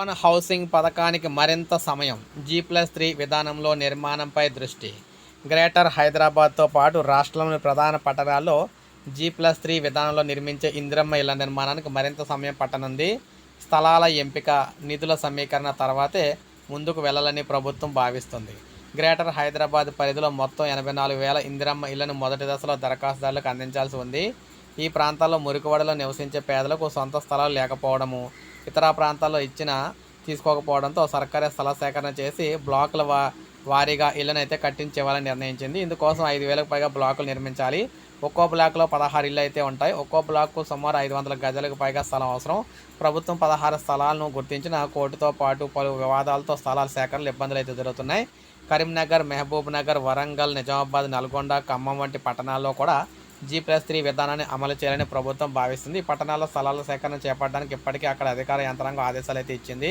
Urban housing పథకానికి మరింత సమయం. జీ ప్లస్ త్రీ విధానంలో నిర్మాణంపై దృష్టి. గ్రేటర్ హైదరాబాద్తో పాటు రాష్ట్రంలోని ప్రధాన పట్టణాల్లో జీ ప్లస్ త్రీ విధానంలో నిర్మించే ఇందిరమ్మ ఇళ్ళ నిర్మాణానికి మరింత సమయం పట్టనుంది. స్థలాల ఎంపిక నిధుల సమీకరణ తర్వాతే ముందుకు వెళ్ళాలని ప్రభుత్వం భావిస్తుంది. గ్రేటర్ హైదరాబాద్ పరిధిలో మొత్తం ఎనభై నాలుగు వేల ఇందిరమ్మ ఇళ్ళను మొదటి దశలో దరఖాస్తుదారులకు అందించాల్సి ఉంది. ఈ ప్రాంతాల్లో మురికివాడలో నివసించే పేదలకు సొంత స్థలాలు లేకపోవడము ఇతర ప్రాంతాల్లో ఇచ్చిన తీసుకోకపోవడంతో సర్కారీ స్థల సేకరణ చేసి బ్లాకుల వా వారీగా ఇళ్ళను అయితే కట్టించేవాలని నిర్ణయించింది. ఇందుకోసం ఐదు వేలకు పైగా బ్లాకులు నిర్మించాలి. ఒక్కో బ్లాక్లో పదహారు ఇళ్ళు అయితే ఉంటాయి. ఒక్కో బ్లాక్కు సుమారు ఐదు వందల గజాలకు పైగా స్థలం అవసరం. ప్రభుత్వం పదహారు స్థలాలను గుర్తించిన కోర్టుతో పాటు పలు వివాదాలతో స్థలాల సేకరణలు ఇబ్బందులు అయితే ఎదురవుతున్నాయి. కరీంనగర్ మహబూబ్ నగర్ వరంగల్ నిజామాబాద్ నల్గొండ ఖమ్మం వంటి పట్టణాల్లో కూడా జీ ప్లస్ త్రీ విధానాన్ని అమలు చేయాలని ప్రభుత్వం భావిస్తుంది. పట్టణాల్లో స్థలాల సేకరణ చేపట్టడానికి ఇప్పటికే అక్కడ అధికార యంత్రాంగం ఆదేశాలు అయితే ఇచ్చింది.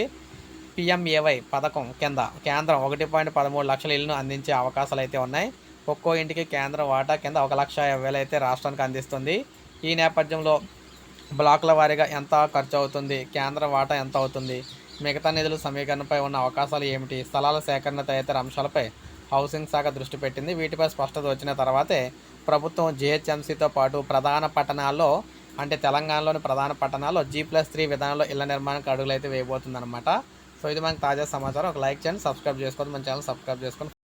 పిఎంఏవై పథకం కింద కేంద్రం ఒకటి పాయింట్ పదమూడు లక్షల ఇళ్ళను అందించే అవకాశాలు అయితే ఉన్నాయి. ఒక్కో ఇంటికి కేంద్రం వాటా కింద ఒక లక్ష యాభై వేలు అయితే రాష్ట్రానికి అందిస్తుంది. ఈ నేపథ్యంలో బ్లాకుల వారీగా ఎంత ఖర్చు అవుతుంది? కేంద్ర వాటా ఎంత అవుతుంది? మిగతా నిధుల సమీకరణపై ఉన్న అవకాశాలు ఏమిటి? స్థలాల సేకరణ తదితర అంశాలపై హౌసింగ్ శాఖ దృష్టి పెట్టింది. వీటిపై స్పష్టత వచ్చిన తర్వాతే ప్రభుత్వం జిహెచ్ఎంసీతో పాటు ప్రధాన పట్టణాల్లో అంటే తెలంగాణలోని ప్రధాన పట్టణాల్లో జీ ప్లస్ త్రీ విధానంలో ఇళ్ళ నిర్మాణానికి అడుగులు అయితే వేయబోతుందన్నమాట. సో ఇది మనకి తాజా సమాచారం. ఒక లైక్ చేయండి సబ్స్క్రైబ్ చేసుకోండి మన ఛానల్ సబ్స్క్రైబ్ చేసుకొని